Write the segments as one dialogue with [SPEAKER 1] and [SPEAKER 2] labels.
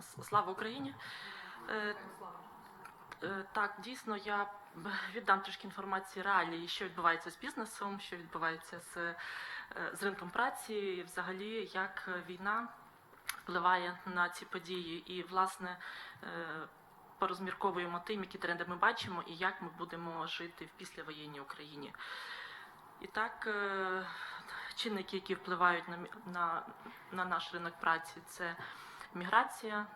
[SPEAKER 1] Слава Україні! Е, е, Так, дійсно, я віддам трішки інформації реалії, що відбувається з бізнесом, що відбувається з, е, з ринком праці, і взагалі як війна впливає на ці події. І, власне, порозмірковуємо тим, які тренди ми бачимо, і як ми будемо жити в післявоєнній Україні. І так, чинники, які впливають на, на, на наш ринок праці, це міграція,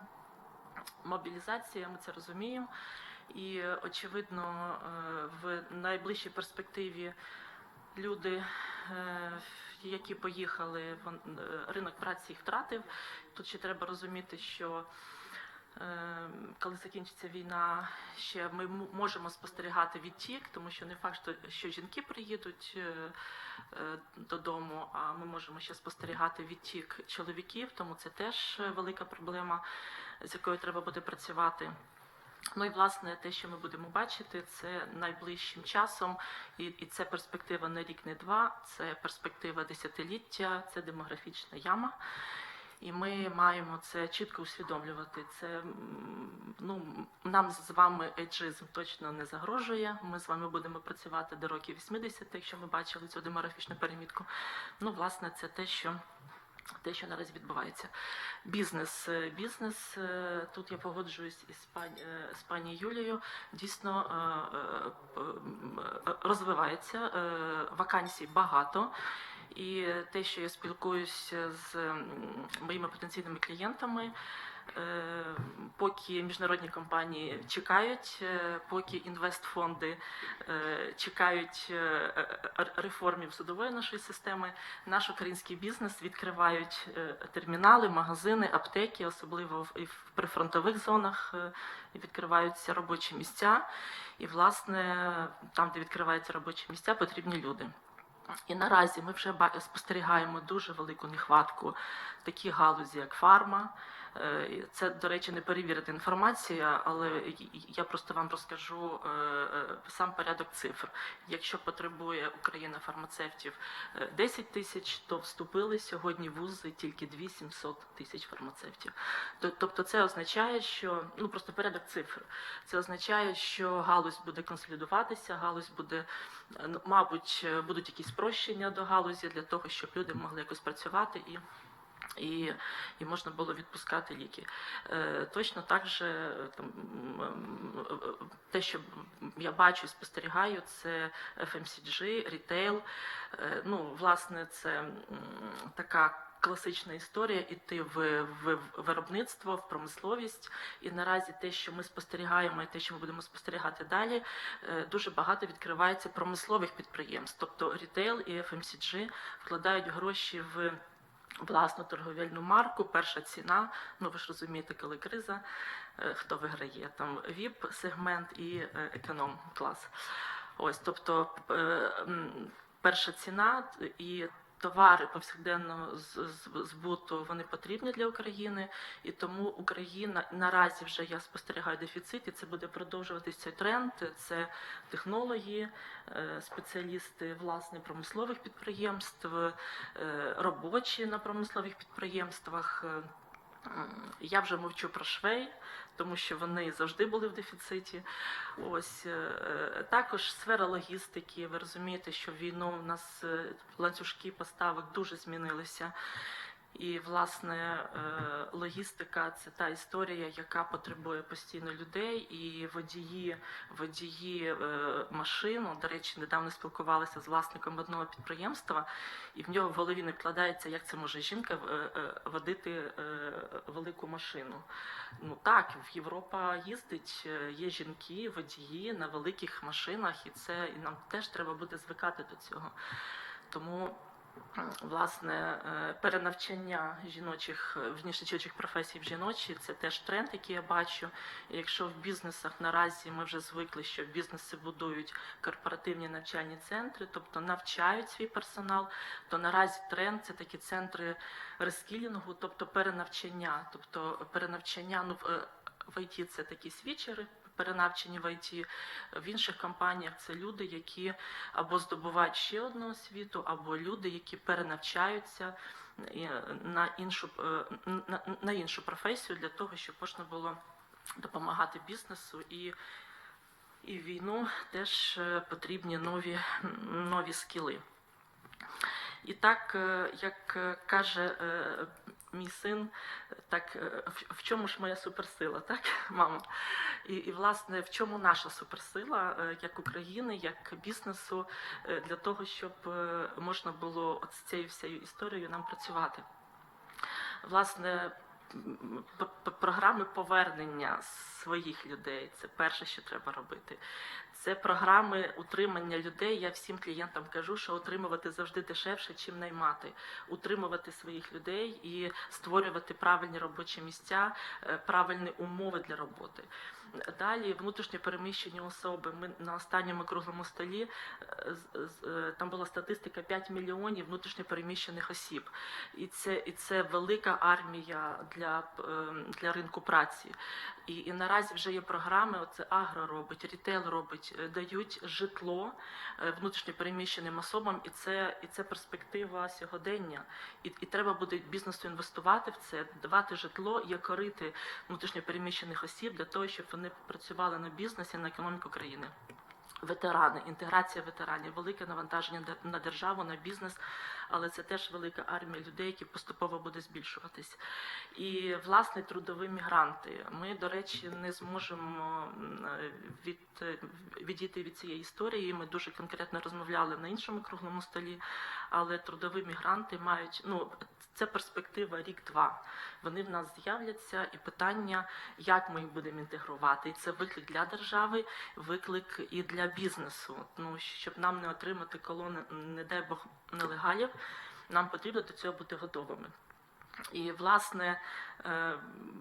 [SPEAKER 1] мобілізація, ми це розуміємо. І очевидно, е, в найближчій перспективі люди, е, які поїхали, е, ринок праці їх втратив. Тут ще треба розуміти, що коли закінчиться війна, ще ми можемо спостерігати відтік, тому що не факт, що, жінки приїдуть е, е, додому, а ми можемо ще спостерігати відтік чоловіків, тому це теж велика проблема, з якою треба буде працювати. Ну і власне те, що ми будемо бачити, це найближчим часом, і, і це перспектива не рік, не два, це перспектива десятиліття, це демографічна яма. І ми маємо це чітко усвідомлювати. Це ну нам з вами ейджизм точно не загрожує. Ми з вами будемо працювати до років 80, якщо ми бачили цю демографічну перемітку. Ну, власне, це те, що те, що наразі відбувається. Бізнес. Е, Бізнес е, тут я погоджуюсь із пані е, з пані Юлією. Дійсно розвивається вакансій багато. І те, що я спілкуюся з моїми потенційними клієнтами, е, поки міжнародні компанії чекають, е, поки інвестфонди е, чекають реформів судової нашої системи, наш український бізнес відкривають термінали, магазини, аптеки, особливо в, прифронтових зонах відкриваються робочі місця. І, власне, там, де відкриваються робочі місця, потрібні люди. І наразі ми вже спостерігаємо дуже велику нехватку такі галузі, як фарма. Е, Це, до речі, не перевірена інформація, але я просто вам розкажу е, е, сам порядок цифр. Якщо потребує Україна фармацевтів е, 10 тисяч, то вступили сьогодні вузи тільки 2700 тисяч фармацевтів. Тобто це означає, що ну просто порядок цифр. Це означає, що галузь буде консолідуватися, галузь буде, ну, мабуть, будуть якісь спрощення до галузі для того, щоб люди могли якось працювати і. І, і можна було відпускати ліки. Е, точно так же там, те, що я бачу спостерігаю, це FMCG, рітейл. Е, ну, власне, це така класична історія іти в, в виробництво, в промисловість. І наразі те, що ми спостерігаємо, і те, що ми будемо спостерігати далі, е, дуже багато відкривається промислових підприємств. Тобто рітейл і FMCG вкладають гроші в власну торговельну марку, перша ціна. Ну ви ж розумієте, коли криза, е, хто виграє там віп сегмент і е, економ клас. Ось, тобто е, перша ціна і товари повсякденного збуту вони потрібні для України, і тому Україна наразі вже я спостерігаю дефіцит, і це буде продовжуватися тренд. Це технології, е, спеціалісти власне промислових підприємств, е, робочі на промислових підприємствах. Е, Я вже мовчу про швей, тому що вони завжди були в дефіциті. Ось е, також сфера логістики. Ви розумієте, що в війну у нас е, ланцюжки поставок дуже змінилися. І, власне, е, логістика це та історія, яка потребує постійно людей, і водії, водії е, машин. До речі, недавно спілкувалися з власником одного підприємства, і в нього в голові не вкладається, як це може жінка е, водити велику машину. Ну так, в Європа їздить, є жінки, водії на великих машинах, і це і нам теж треба буде звикати до цього. Тому власне е, перенавчання жіночих е, професій в жіночі це теж тренд, який я бачу. Якщо в бізнесах наразі ми вже звикли, що бізнеси будують корпоративні навчальні центри, тобто навчають свій персонал, то наразі тренд це такі центри рескілінгу, тобто перенавчання, тобто перенавчання ну в, е, в ІТ це такі свічери. Перенавчені в ІТ, в інших компаніях це люди, які або здобувають ще одну освіту, або люди, які перенавчаються на іншу е, на, іншу професію для того, щоб можна було допомагати бізнесу і. І війну теж е, потрібні нові, нові скіли. І так, е, як е, каже е, мій син, так е, в- чому ж моя суперсила, так, мамо? І, і власне, в чому наша суперсила е, як України, як бізнесу, е, для того, щоб можна було от з цією всією історією нам працювати. Власне, програми повернення своїх людей це перше, що треба робити. Це програми утримання людей. Я всім клієнтам кажу, що утримувати завжди дешевше, чим наймати. Утримувати своїх людей і створювати правильні робочі місця, е, правильні умови для роботи. Далі внутрішньо переміщені особи. Ми на останньому круглому столі е, е, там була статистика 5 мільйонів внутрішньо переміщених осіб. І це, і це велика армія для, для ринку праці. І, і наразі вже є програми. Оце агро робить, рітейл робить, дають житло внутрішньопереміщеним внутрішньо переміщеним особам, і це, і це перспектива сьогодення. І, і треба буде бізнесу інвестувати в це, давати житло і корити внутрішньо переміщених осіб для того, щоб вони працювали на бізнесі, на економіку країни. Ветерани, інтеграція ветеранів, велике навантаження на державу, на бізнес, але це теж велика армія людей, які поступово буде збільшуватись. І власне трудові мігранти. Ми, до речі, не зможемо від, відійти від цієї історії. Ми дуже конкретно розмовляли на іншому круглому столі, але трудові мігранти мають ну. Це перспектива рік-два. Вони в нас з'являться, і питання, як ми їх будемо інтегрувати. І це виклик для держави, виклик і для бізнесу. Ну щоб нам не отримати колони, не дай Бог, нелегалів, нам потрібно до цього бути готовими. І, власне, е,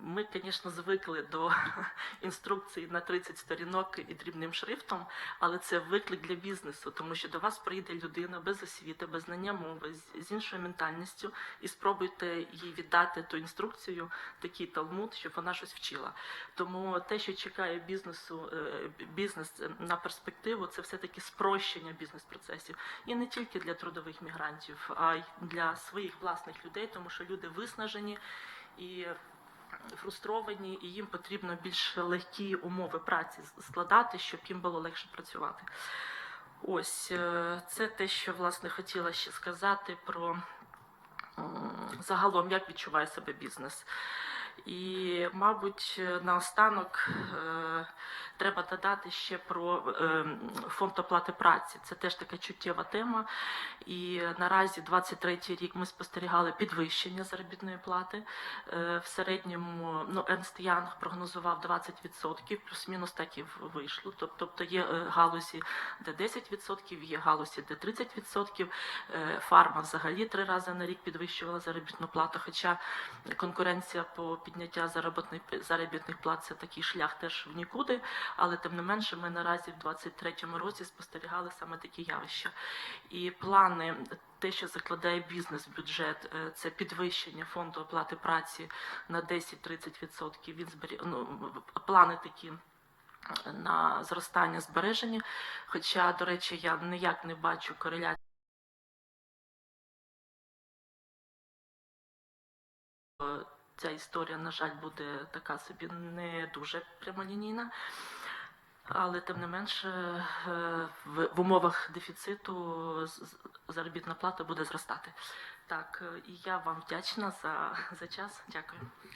[SPEAKER 1] ми, звісно, звикли до інструкції на 30 сторінок і дрібним шрифтом, але це виклик для бізнесу, тому що до вас прийде людина без освіти, без знання мови, з- іншою ментальністю, і спробуйте їй віддати ту інструкцію, такий талмуд, щоб вона щось вчила. Тому те, що чекає бізнесу, е, бізнес на перспективу, це все-таки спрощення бізнес-процесів. І не тільки для трудових мігрантів, а й для своїх власних людей, тому що люди виснажені і фрустровані, і їм потрібно більш легкі умови праці складати, щоб їм було легше працювати. Ось е, це те, що власне хотіла ще сказати про загалом, як відчуває себе бізнес. І, мабуть, наостанок е, треба додати ще про е, фонд оплати праці. Це теж така чуттєва тема. І наразі 23 рік ми спостерігали підвищення заробітної плати. Е, В середньому ну, Ernst Young прогнозував 20%, плюс-мінус так і вийшло. Тобто є е, галузі, де 10%, є галузі, де 30%. Е, Фарма взагалі три рази на рік підвищувала заробітну плату. Хоча конкуренція по підняття заробітних заробітних плат це такий шлях теж в нікуди. Але тим не менше, ми наразі в 23-му році спостерігали саме такі явища. І плани, те, що закладає бізнес в бюджет, е, це підвищення фонду оплати праці на 10-30%. Він збері... ну, плани такі. е, На зростання збережені, хоча, до речі, я ніяк не бачу кореляції. Ця історія, на жаль, буде така собі не дуже прямолінійна. Але тим не менше, в, умовах дефіциту заробітна плата буде зростати. Так, е, і я вам вдячна за, за час. Дякую.